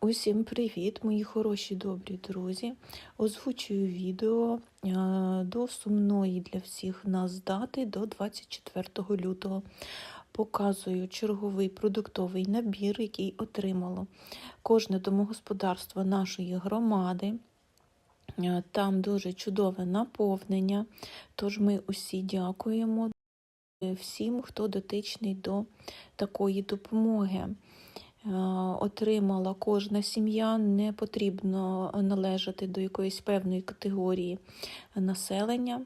Усім привіт, мої хороші добрі друзі. Озвучую відео е, до сумної для всіх нас дати до 24 лютого. Показую черговий продуктовий набір, який отримало кожне домогосподарство нашої громади. Е, Там дуже чудове наповнення. Тож ми усі дякуємо всім, хто дотичний до такої допомоги. Е, Отримала кожна сім'я, не потрібно належати до якоїсь певної категорії населення.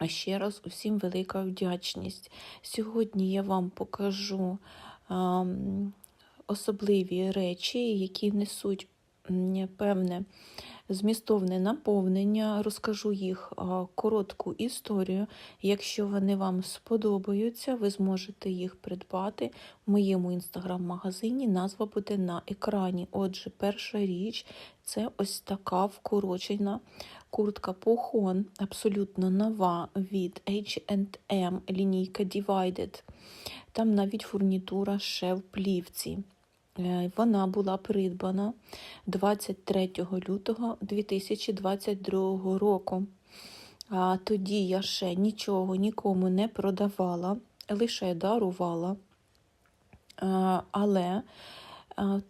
А ще раз усім велика вдячність. Сьогодні я вам покажу ем, особливі речі, які несуть певне змістовне наповнення. Розкажу їх коротку історію. Якщо вони вам сподобаються, ви зможете їх придбати в моєму інстаграм-магазині. Назва буде на екрані. Отже, перша річ це ось така вкорочена куртка Похон, абсолютно нова від H&M, лінійка Divided. Там навіть фурнітура ще в плівці. Е, Вона була придбана 23 лютого 2022 року. А тоді я ще нічого нікому не продавала, лише дарувала. Але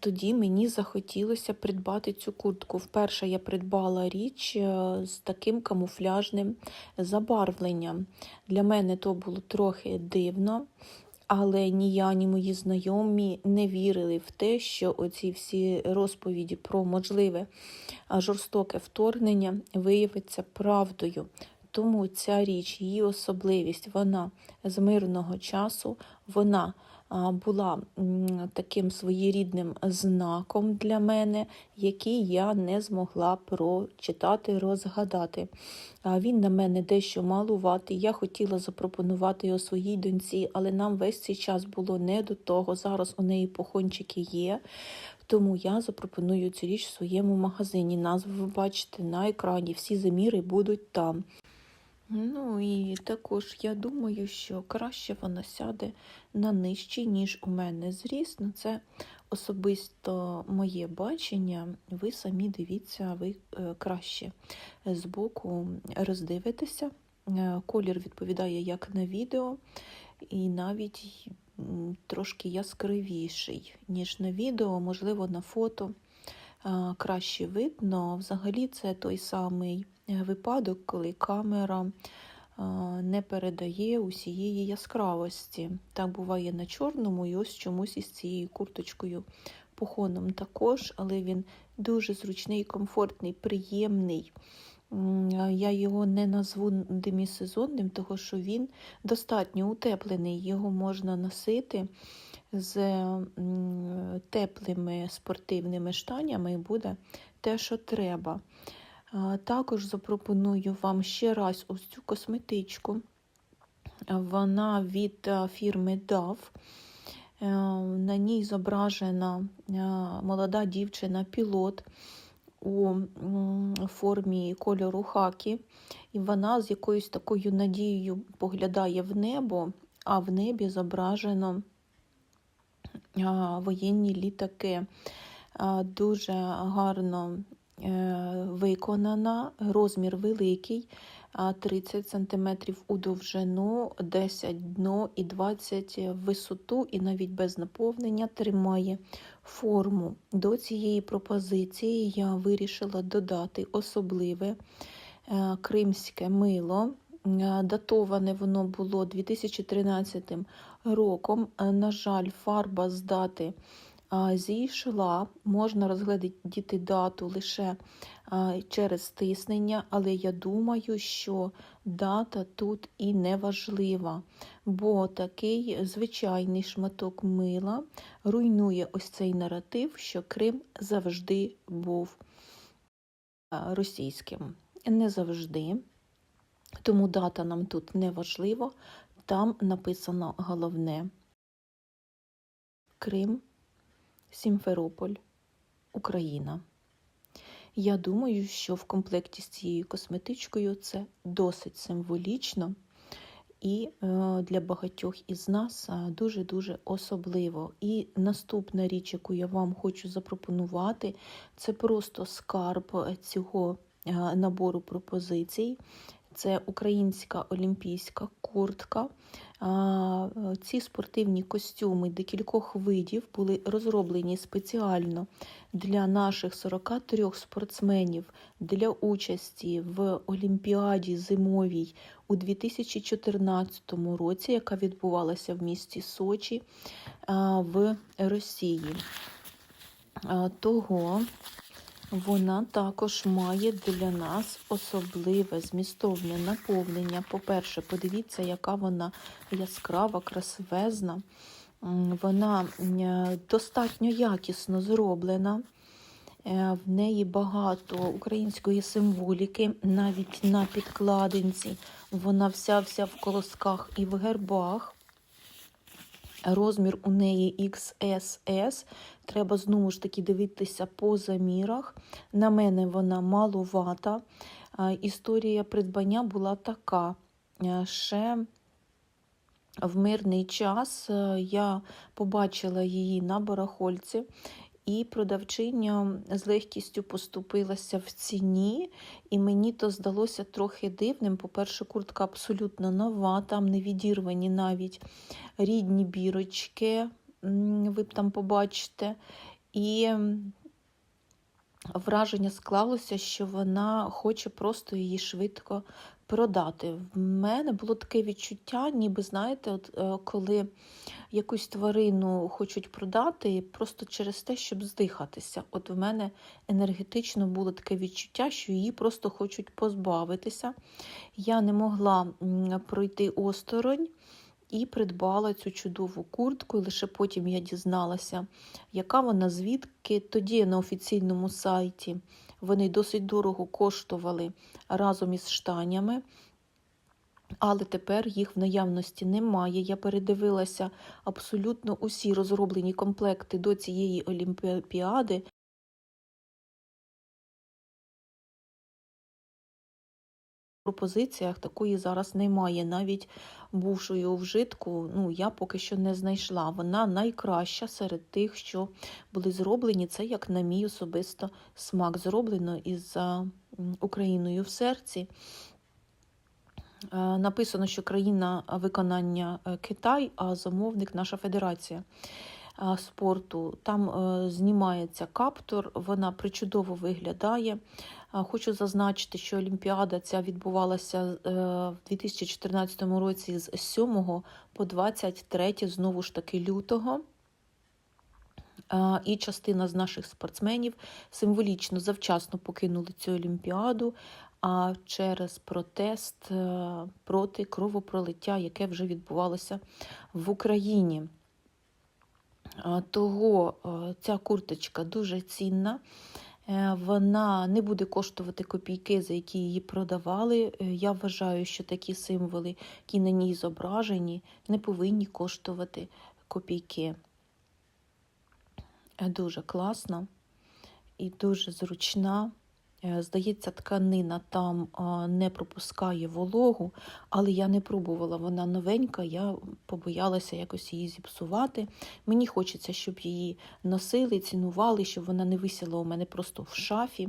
тоді мені захотілося придбати цю куртку. Вперше я придбала річ е, з таким камуфляжним забарвленням. Для мене то було трохи дивно. Але ні я, ні мої знайомі не вірили в те, що оці всі розповіді про можливе жорстоке вторгнення виявиться правдою. Тому ця річ, її особливість, вона з мирного часу, вона була таким своєрідним знаком для мене, який я не змогла прочитати, розгадати. Він на мене дещо малуватий. Я хотіла запропонувати його своїй доньці, але нам весь цей час було не до того. Зараз у неї похончики є. Тому я запропоную цю річ в своєму магазині. Назву ви бачите на екрані, всі заміри будуть там. Ну і також я думаю, що краще вона сяде на нижчий, ніж у мене зріст. Ну, це особисто моє бачення. Ви самі дивіться, ви е, краще збоку роздивитеся. Е, Колір відповідає як на відео, і навіть трошки яскравіший, ніж на відео, можливо, на фото краще видно. Взагалі, це той самий е, випадок, коли камера не передає усієї яскравості. Так буває на чорному, і ось чомусь із цією курточкою похоном також, але він дуже зручний, комфортний, приємний. Я його не назву демісезонним, тому що він достатньо утеплений, його можна носити з теплими спортивними штанями і буде те, що треба. Також запропоную вам ще раз ось цю косметичку. Вона від е, фірми DAV. Е, На ній зображена е, молода дівчина-пілот у формі кольору хакі, і вона з якоюсь такою надією поглядає в небо, а в небі зображено воєнні літаки. Дуже гарно е, виконана, розмір великий, 30 см у довжину, 10 дно і 20 в висоту, і навіть без наповнення тримає форму. До цієї пропозиції я вирішила додати особливе е, кримське мило. Е, Датоване воно було 2013 роком. Е, На жаль, фарба з дати зійшла. Можна розглядіти дату лише через стиснення, але я думаю, що дата тут і не важлива, бо такий звичайний шматок мила руйнує ось цей наратив, що Крим завжди був російським. Не завжди. Тому дата нам тут не важлива. Там написано головне Крим, Сімферополь, Україна. Я думаю, що в комплекті з цією косметичкою це досить символічно і е, для багатьох із нас е, дуже-дуже особливо. І наступна річ, яку я вам хочу запропонувати, це просто скарб цього е, набору пропозицій. Це українська олімпійська куртка. Ці спортивні костюми декількох видів були розроблені спеціально для наших 43 спортсменів для участі в Олімпіаді зимовій у 2014 році, яка відбувалася в місті Сочі в Росії. Того вона також має для нас особливе змістовне наповнення. По-перше, подивіться, яка вона яскрава, красивезна. Вона достатньо якісно зроблена. Е, В неї багато української символіки, навіть на підкладинці. Вона вся вся в колосках і в гербах. Розмір у неї XSS. Треба знову ж таки дивитися по замірах. На мене вона маловата. Історія придбання була така. Ще в мирний час е, я побачила її на барахольці, і продавчиня з легкістю поступилася в ціні, і мені то здалося трохи дивним. По-перше, куртка абсолютно нова, там не відірвані навіть рідні бірочки, ви б там побачите. І враження склалося, що вона хоче просто її швидко продати. В мене було таке відчуття, ніби знаєте, от е, коли якусь тварину хочуть продати просто через те, щоб здихатися. От в мене енергетично було таке відчуття, що її просто хочуть позбавитися. Я не могла пройти осторонь. І придбала цю чудову куртку, і лише потім я дізналася, яка вона звідки. Тоді на офіційному сайті вони досить дорого коштували разом із штанями, але тепер їх в наявності немає. Я передивилася абсолютно усі розроблені комплекти до цієї олімпіади. Пропозиціях такої зараз немає. Навіть бувшої у вжитку, ну я поки що не знайшла. Вона найкраща серед тих, що були зроблені. Це як на мій особисто смак. Зроблено із Україною в серці. Е, Написано, що країна виконання е, Китай, а замовник наша федерація е, спорту. Там е, знімається каптор, вона причудово виглядає. Хочу зазначити, що Олімпіада ця відбувалася е, в 2014 році з 7 по 23 знову ж таки лютого. І частина з наших спортсменів символічно завчасно покинули цю Олімпіаду, а через протест е, проти кровопролиття, яке вже відбувалося в Україні. А, Того е, ця курточка дуже цінна. Е, Вона не буде коштувати копійки, за які її продавали. Е, Я вважаю, що такі символи, які на ній зображені, не повинні коштувати копійки. Е, Дуже класна і дуже зручна. Е, Здається, тканина там не пропускає вологу, але я не пробувала. Вона новенька, я побоялася якось її зіпсувати. Мені хочеться, щоб її носили, цінували, щоб вона не висіла у мене просто в шафі,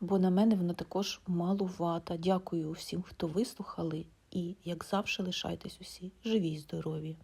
бо на мене вона також малувата. Дякую всім, хто вислухали, і, як завжди, лишайтесь усі живі й здорові.